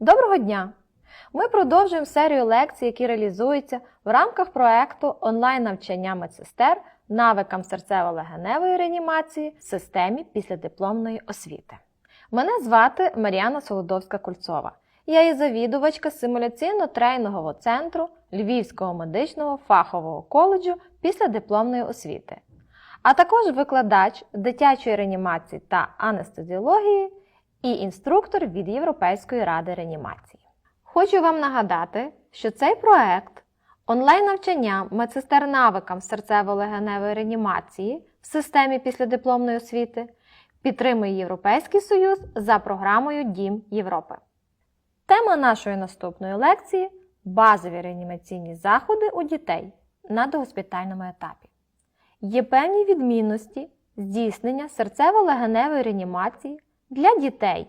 Доброго дня! Ми продовжуємо серію лекцій, які реалізуються в рамках проекту онлайн-навчання медсестер навикам серцево-легеневої реанімації в системі післядипломної освіти. Мене звати Мар'яна Солодовська-Кульцова. Я є завідувачка симуляційно-трейнингового центру Львівського медичного фахового коледжу післядипломної освіти, а також викладач дитячої реанімації та анестезіології і інструктор від Європейської ради реанімації. Хочу вам нагадати, що цей проект онлайн-навчання медсестер навикам серцево-легеневої реанімації в системі післядипломної освіти підтримує Європейський Союз за програмою Дім Європи. Тема нашої наступної лекції базові реанімаційні заходи у дітей на догоспітальному етапі. Є певні відмінності здійснення серцево-легеневої реанімації для дітей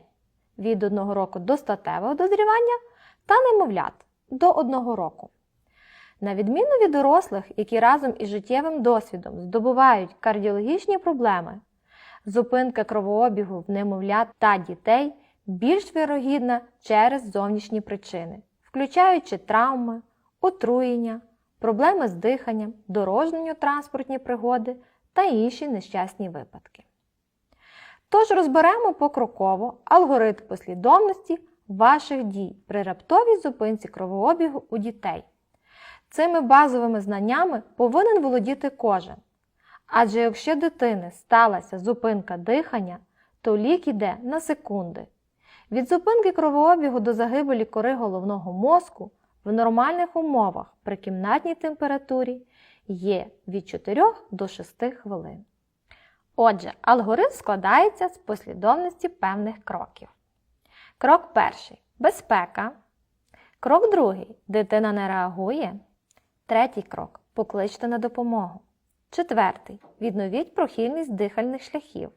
від 1 року до статевого дозрівання та немовлят до 1 року. На відміну від дорослих, які разом із життєвим досвідом здобувають кардіологічні проблеми, зупинка кровообігу в немовлят та дітей більш вірогідна через зовнішні причини, включаючи травми, отруєння, проблеми з диханням, дорожньо-транспортні пригоди та інші нещасні випадки. Тож розберемо покроково алгоритм послідовності ваших дій при раптовій зупинці кровообігу у дітей. Цими базовими знаннями повинен володіти кожен. Адже якщо дитини сталася зупинка дихання, то лік іде на секунди. Від зупинки кровообігу до загибелі кори головного мозку в нормальних умовах при кімнатній температурі є від 4 до 6 хвилин. Отже, алгоритм складається з послідовності певних кроків. Крок перший безпека. Крок другий дитина не реагує. Третій крок покличте на допомогу. Четвертий відновіть прохильність дихальних шляхів.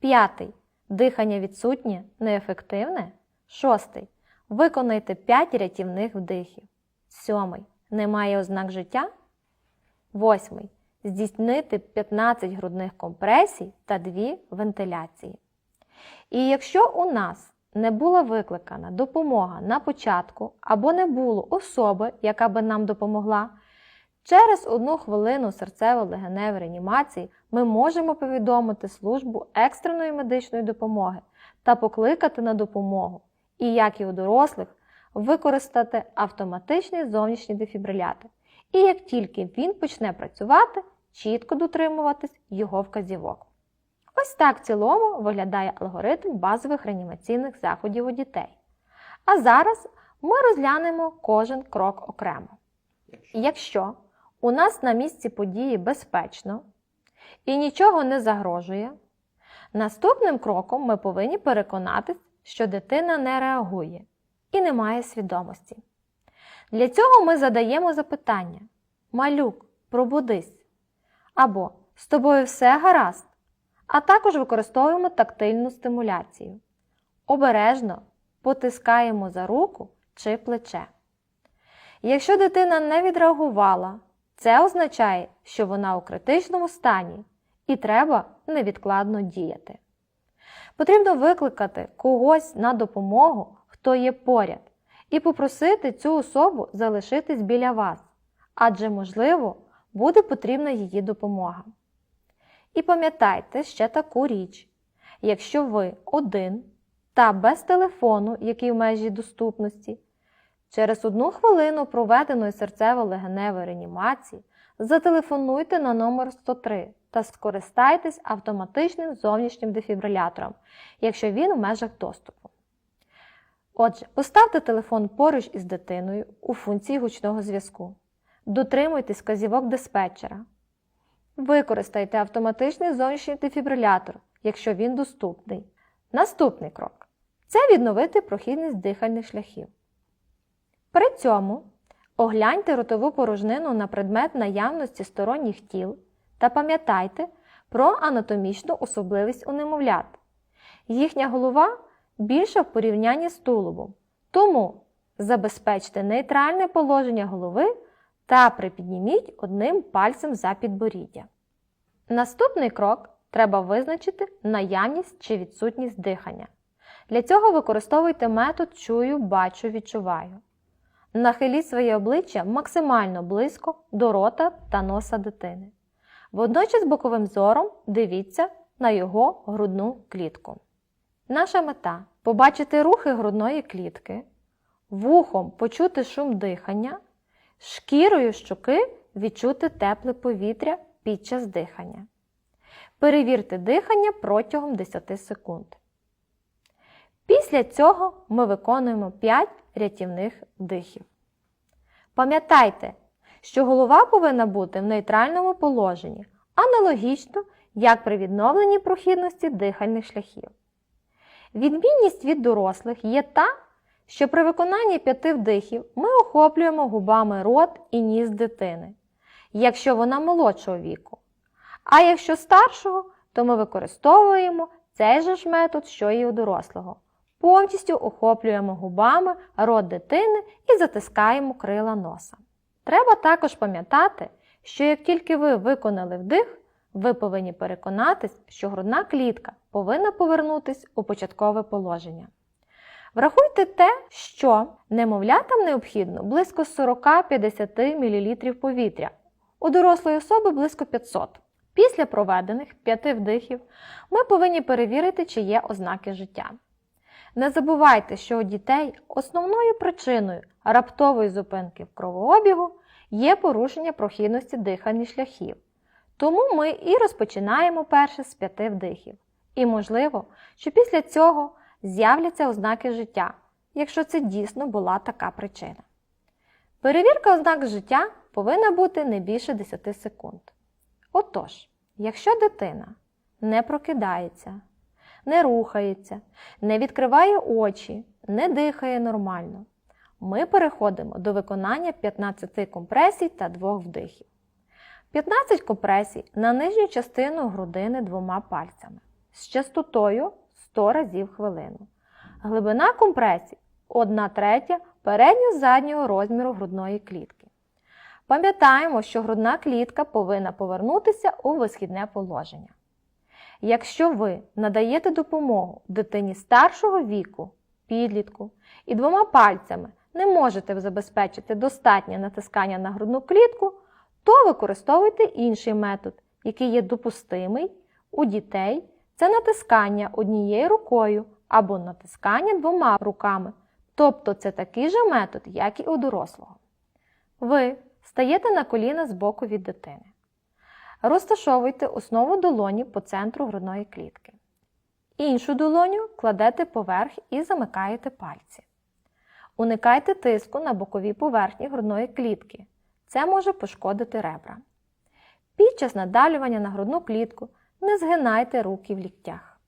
П'ятий дихання відсутнє, неефективне. Шостий. Виконайте 5 рятівних вдихів. Сьомий. Немає ознак життя. Восьмий. Здійснити 15 грудних компресій та 2 вентиляції. І якщо у нас не була викликана допомога на початку або не було особи, яка би нам допомогла, через одну хвилину серцево-легеневої реанімації ми можемо повідомити службу екстреної медичної допомоги та покликати на допомогу, і, як і у дорослих, використати автоматичний зовнішній дефібрилятор. І як тільки він почне працювати, чітко дотримуватись його вказівок. Ось так в цілому виглядає алгоритм базових реанімаційних заходів у дітей. А зараз ми розглянемо кожен крок окремо. Якщо у нас на місці події безпечно і нічого не загрожує, наступним кроком ми повинні переконатись, що дитина не реагує і не має свідомості. Для цього ми задаємо запитання: Малюк, пробудись або з тобою все гаразд, а також використовуємо тактильну стимуляцію. Обережно потискаємо за руку чи плече. Якщо дитина не відреагувала, це означає, що вона у критичному стані і треба невідкладно діяти. Потрібно викликати когось на допомогу, хто є поряд, і попросити цю особу залишитись біля вас, адже, можливо, буде потрібна її допомога. І пам'ятайте ще таку річ: якщо ви один та без телефону, який в межі доступності, через одну хвилину проведеної серцево-легеневої реанімації зателефонуйте на номер 103 та скористайтесь автоматичним зовнішнім дефібрилятором, якщо він в межах доступу. Отже, поставте телефон поруч із дитиною у функції гучного зв'язку. Дотримуйтесь вказівок диспетчера. Використайте автоматичний зовнішній дефібрилятор, якщо він доступний. Наступний крок це відновити прохідність дихальних шляхів. При цьому огляньте ротову порожнину на предмет наявності сторонніх тіл та пам'ятайте про анатомічну особливість у немовлят. Їхня голова більша в порівнянні з тулубом, тому забезпечте нейтральне положення голови та припідніміть одним пальцем за підборіддя. Наступний крок треба визначити наявність чи відсутність дихання. Для цього використовуйте метод чую, бачу, відчуваю. Нахиліть своє обличчя максимально близько до рота та носа дитини. Водночас боковим зором дивіться на його грудну клітку. Наша мета побачити рухи грудної клітки, вухом почути шум дихання, шкірою щоки відчути тепле повітря під час дихання. Перевірте дихання протягом 10 секунд. Після цього ми виконуємо 5 рятівних вдихів. Пам'ятайте, що голова повинна бути в нейтральному положенні, аналогічно як при відновленні прохідності дихальних шляхів. Відмінність від дорослих є та, що при виконанні п'яти вдихів ми охоплюємо губами рот і ніс дитини, якщо вона молодшого віку. А якщо старшого, то ми використовуємо цей же ж метод, що і у дорослого. Повністю охоплюємо губами рот дитини і затискаємо крила носа. Треба також пам'ятати, що як тільки ви виконали вдих, ви повинні переконатись, що грудна клітка повинна повернутись у початкове положення. Врахуйте те, що немовлятам необхідно близько 40-50 мл повітря, у дорослої особи близько 500 Після проведених п'яти вдихів ми повинні перевірити, чи є ознаки життя. Не забувайте, що у дітей основною причиною раптової зупинки в кровообігу є порушення прохідності дихальних шляхів. Тому ми і розпочинаємо перше з п'яти вдихів. І можливо, що після цього з'являться ознаки життя, якщо це дійсно була така причина. Перевірка ознак життя повинна бути не більше 10 секунд. Отож, якщо дитина не прокидається, не рухається, не відкриває очі, не дихає нормально, ми переходимо до виконання 15 компресій та двох вдихів. 15 компресій на нижню частину грудини двома пальцями з частотою 100 разів хвилину. Глибина компресій 1 третя передньо-заднього розміру грудної клітки. Пам'ятаємо, що грудна клітка повинна повернутися у висхідне положення. Якщо ви надаєте допомогу дитині старшого віку, підлітку і двома пальцями не можете забезпечити достатнє натискання на грудну клітку, то використовуйте інший метод, який є допустимий у дітей це натискання однією рукою або натискання двома руками. Тобто це такий же метод, як і у дорослого. Ви стаєте на коліна з боку від дитини. Розташовуйте основу долоні по центру грудної клітки. Іншу долоню кладете поверх і замикаєте пальці. Уникайте тиску на бокові поверхні грудної клітки. Це може пошкодити ребра. Під час надалювання на грудну клітку не згинайте руки в ліктях.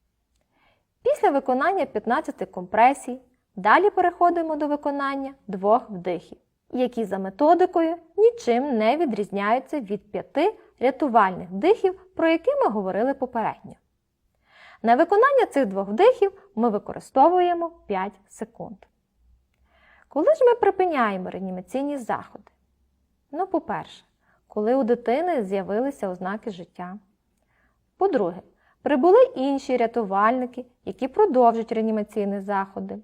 Після виконання 15 компресій далі переходимо до виконання двох вдихів, які за методикою нічим не відрізняються від п'яти рятувальних вдихів, про які ми говорили попередньо. На виконання цих двох вдихів ми використовуємо 5 секунд. Коли ж ми припиняємо реанімаційні заходи? Ну, по-перше, коли у дитини з'явилися ознаки життя. По-друге, прибули інші рятувальники, які продовжують реанімаційні заходи.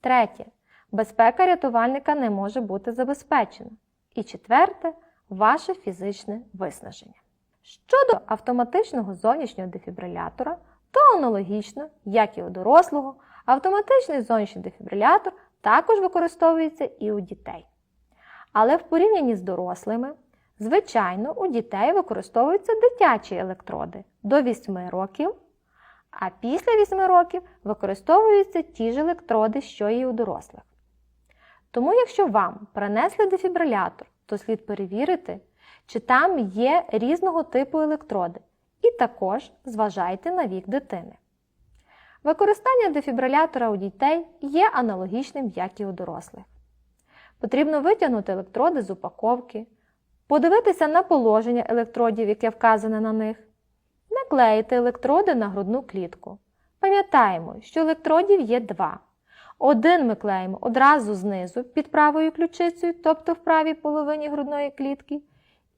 Третє. Безпека рятувальника не може бути забезпечена. І четверте ваше фізичне виснаження. Щодо автоматичного зовнішнього дефібрилятора, то аналогічно, як і у дорослого, автоматичний зовнішній дефібрилятор також використовується і у дітей. Але в порівнянні з дорослими, звичайно, у дітей використовуються дитячі електроди до 8 років, а після 8 років використовуються ті ж електроди, що і у дорослих. Тому, якщо вам принесли дефібрилятор, то слід перевірити, чи там є різного типу електроди, і також зважайте на вік дитини. Використання дефібрилятора у дітей є аналогічним, як і у дорослих. Потрібно витягнути електроди з упаковки, подивитися на положення електродів, яке вказане на них, наклеїти електроди на грудну клітку. Пам'ятаємо, що електродів є два. Один ми клеїмо одразу знизу під правою ключицею, тобто в правій половині грудної клітки,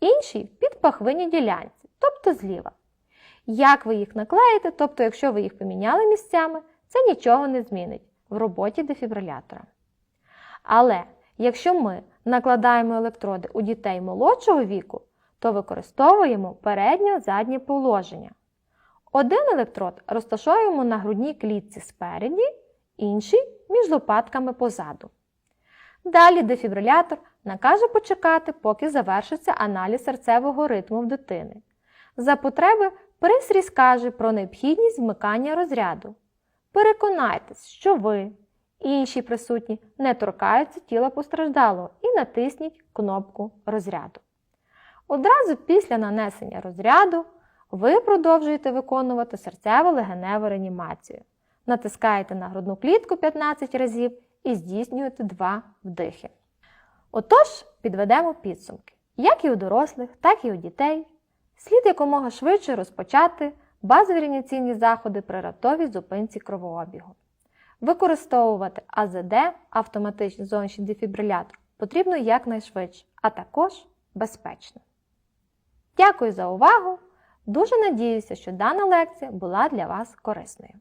інший під пахвині ділянці, тобто зліва. Як ви їх наклеїте, тобто, якщо ви їх поміняли місцями, це нічого не змінить в роботі дефібрилятора. Але якщо ми накладаємо електроди у дітей молодшого віку, то використовуємо переднє-заднє положення. Один електрод розташовуємо на грудній клітці спереді, інший між лопатками позаду. Далі дефібрилятор накаже почекати, поки завершиться аналіз серцевого ритму в дитини. За потреби пристрій скаже про необхідність вмикання розряду. Переконайтесь, що ви, інші присутні не торкаються тіла постраждалого і натисніть кнопку розряду. Одразу після нанесення розряду ви продовжуєте виконувати серцево-легеневу реанімацію. Натискаєте на грудну клітку 15 разів і здійснюєте два вдихи. Отож, підведемо підсумки. Як і у дорослих, так і у дітей. Слід якомога швидше розпочати базові реанімаційні заходи при раптовій зупинці кровообігу. Використовувати АЗД, автоматичний зовнішній дефібрилятор, потрібно якнайшвидше, а також безпечно. Дякую за увагу! Дуже надіюся, що дана лекція була для вас корисною.